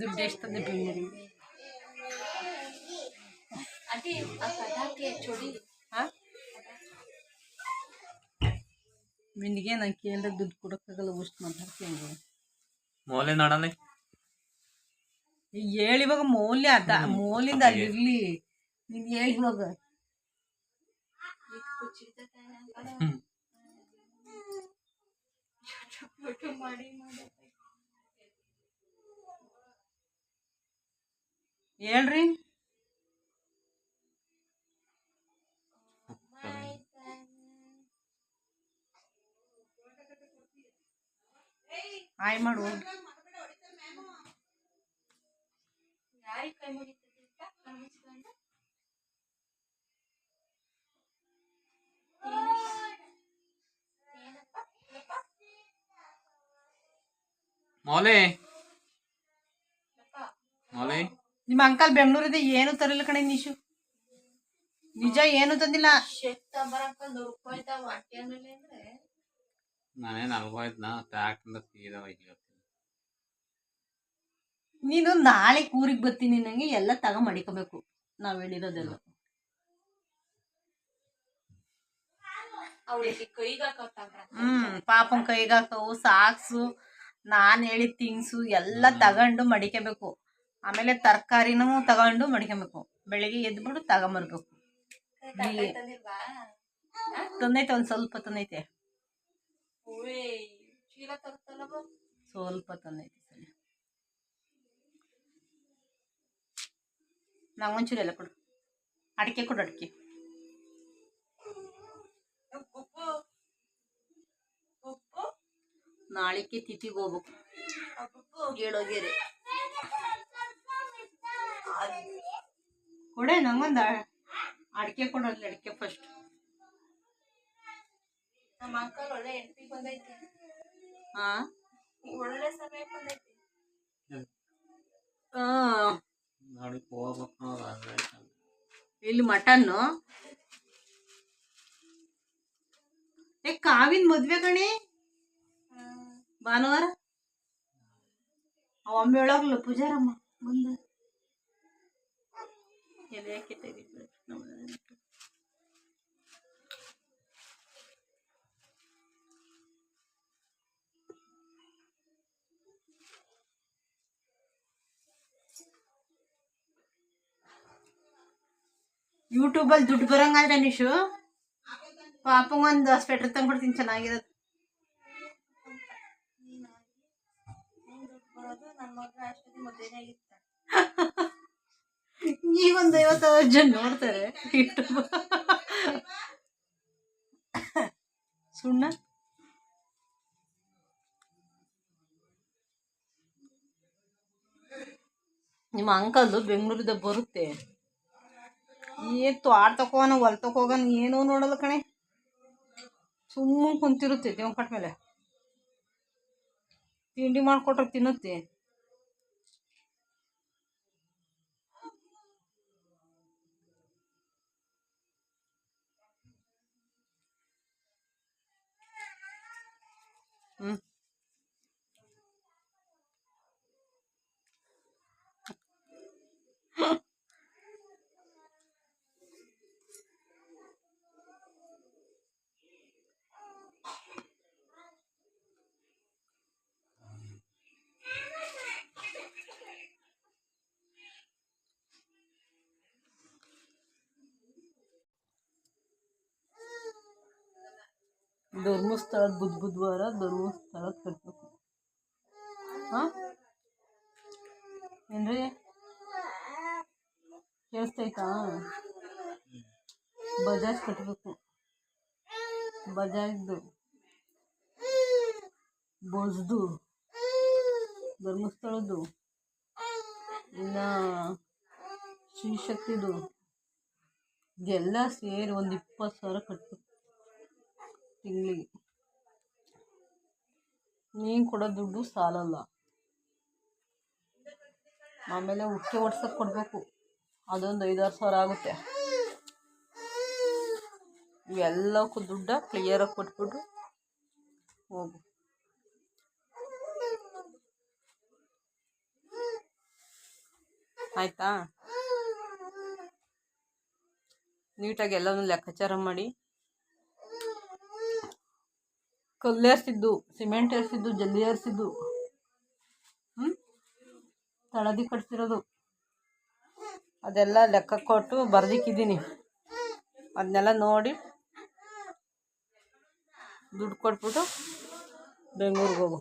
ದುಡ್ಡು ಎಷ್ಟಂದ್ರೆ ಬೆಂಗಳೂರು ಅದೇ ಆ ಪದಾಕ್ಕೆ ನಾನು ಕೇಳಿದ್ರೆ ದುಡ್ಡು ಕೊಡೋಕ್ಕಾಗಲ್ಲ ಅಷ್ಟು ಮಾತಾಡ್ತೀನಿ ಮೌಲ್ಯ ನೋಡಲ್ಲ. ಹೇಳಿ ಇವಾಗ ಮೌಲ್ಯ ಅದ ಮೌಲ್ಯದ ಅಲ್ಲಿರ್ಲಿ ನೀನು ಹೇಳಿ ಇವಾಗ. ಚಪ್ಪಟು ಮಾಡಿ ಹೇಳ್ರಿ. ಆಯ್ ಮಾಡು. ಯಾರಿಗೆ ಕೈ ಮುಗಿತದೆ ಮೋಲೆ. ಮೌಲಿ. ನಿಮ್ಮ ಅಂಕಲ್ ಬೆಂಗಳೂರಿಂದ ಏನು ತರಲಿಲ್ಲ ಕಣೆ ನಿಶು? ನಿಜ ಏನು ತಂದಿಲ್ಲ? ಪ್ಯಾಕಿಂದ ಸೀದಾ ನೀನು ನಾಳೆ ಊರಿಗೆ ಬರ್ತೀನಿ ನಂಗೆ ಎಲ್ಲ ತಗ ಮಡಿಕೋಬೇಕು ನಾವ್ ಹೇಳಿರೋದೆಲ್ಲ. ಹ್ಮ್ ಪಾಪನ್ ಕೈಗಾಕವು ಸಾಕ್ಸು. ನಾನ್ ಹೇಳಿದ ಥಿಂಗ್ಸು ಎಲ್ಲ ತಗೊಂಡು ಮಡಿಕೋಬೇಕು ಆಮೇಲೆ ತರಕಾರಿನೂ ತಗೊಂಡು ಮಡಿಕೋಬೇಕು ಬೆಳಿಗ್ಗೆ ಎದ್ಬಿಟ್ಟು ತಗೊಂಬರ್ಬೇಕು. ತಂದಿಲ್ವಾ? ತಂದೈತೆ ಒಂದ್ ಸ್ವಲ್ಪ ತಂದೈತೆ. ಸ್ವಲ್ಪ ತಂದೈತೆ ನಂಗೊಂಚೂರು ಎಲ್ಲ ಕೊಡು. ಅಡಿಕೆ ಕೊಡು ಅಡಿಕೆ. ನಾಳಿಕೆ ತಿಥಿಗೆ ಹೋಗ್ಬೇಕು. ಹೇಳೋಗಿರಿ ಕೊಡೆ ನಂಗೊಂದು ಅಡಿಕೆ ಕೊಡಲ್ಲ ಅಡಿಕೆ ಫಸ್ಟ್ ನಮ್ಮ ಅಂಕಲ್ ಒಳ್ಳೆ ಹೆಂಡತಿ ಬಂದೈತಿ. ಹಾ ಒಳ್ಳೆ ಸಮಯ ಬಂದೈತಿ. ಇಲ್ಲಿ ಮಟನ್ನು. ಏ ಕಾವಿನ ಮದ್ವೆ ಕಣಿ. ಭಾನುವಾರ ಅವ ಒಮ್ಮೆ ಹೇಳೋಗ್ಲ ಪೂಜಾರಮ್ಮ ಬಂದ ಎಲೆ ಯಾಕೆ ತೆಗಿದ್ರು ನಮ್ಮನೆ. ಯೂಟ್ಯೂಬಲ್ಲಿ ದುಡ್ಡು ಬರಂಗಾದ್ರೆ ನಿಶು ಪಾಪಂಗೊಂದು ಸ್ವೆಟರ್ ತಂದ್ಕೊಡ್ತೀನಿ ಚೆನ್ನಾಗಿರೋದು ಬರೋದು ನನ್ನ ಮಗ ಅಷ್ಟೊತ್ತಿಗೆ ಜನ ನೋಡ್ತಾರೆ. ಯೂಟ್ಯೂಬ್ ಸುಣ್ಣ? ನಿಮ್ಮ ಅಂಕಲ್ ಬೆಂಗಳೂರಿಂದ ಬರುತ್ತೆ. ಏ ತ್ವಾಡ್ ತಕೋನ ಹೊಲ್ ತಕೋಗನ್ ಏನೂ ನೋಡಲ್ಲ ಕಣೆ. ಸುಮ್ಮನೆ ಕುಂತಿರುತ್ತೆ ದೇವ್ ಕಟ್ ಮೇಲೆ ತಿಂಡಿ ಮಾಡ್ಕೊಟ್ರೆ ತಿನ್ನುತ್ತೆ. ಧರ್ಮಸ್ಥಳದ ಬುದ್ಧ ಬುಧವಾರ ಧರ್ಮಸ್ಥಳ ಕಟ್ಟಬೇಕು ಹಾಂ? ಏನ್ರಿ? ಕೇಳಿಸ್ತೈತಾ? ಬಜಾಜ್ ಕಟ್ಟಬೇಕು ಬಜಾಜ್ದು. ಬೋಸ್ದು ಧರ್ಮಸ್ಥಳದ್ದು. ಇಲ್ಲ ಶ್ರೀಶಕ್ತಿದು. ಇದೆಲ್ಲ ಸೇರಿ ಒಂದು ಇಪ್ಪತ್ತು ಸಾವಿರ ಕಟ್ಟಬೇಕು ತಿಂಗಳಿಗೆ ನೀನು ಕೊಡೋ ದುಡ್ಡು ಸಾಲಲ್ಲ. ಆಮೇಲೆ ಉಕ್ಕೆ ಒಡ್ಸಕ್ಕೆ ಕೊಡಬೇಕು. ಅದೊಂದು ಐದಾರು ಸಾವಿರ ಆಗುತ್ತೆ. ಇವೆಲ್ಲಕ್ಕೂ ದುಡ್ಡ ಕ್ಲಿಯರಾಗಿ ಕೊಟ್ಬಿಟ್ಟು ಹೋಗು. ಆಯ್ತಾ? ನೀಟಾಗಿ ಎಲ್ಲವನ್ನು ಲೆಕ್ಕಾಚಾರ ಮಾಡಿ. ಕಲ್ಲು ಏರ್ಸಿದ್ದು ಸಿಮೆಂಟ್ ಏರ್ಸಿದ್ದು, ಜಲ್ಲಿ ಏರ್ಸಿದ್ದು ಹ್ಞೂ ತಳದಿ ಕಟ್ಸಿರೋದು. ಅದೆಲ್ಲ ಲೆಕ್ಕ ಕೊಟ್ಟು ಬರ್ದಿಕ್ಕಿದ್ದೀನಿ. ಅದನ್ನೆಲ್ಲ ನೋಡಿ ದುಡ್ಡು ಕೊಟ್ಬಿಟ್ಟು ಬೆಂಗ್ಳೂರಿಗೆ ಹೋಗು.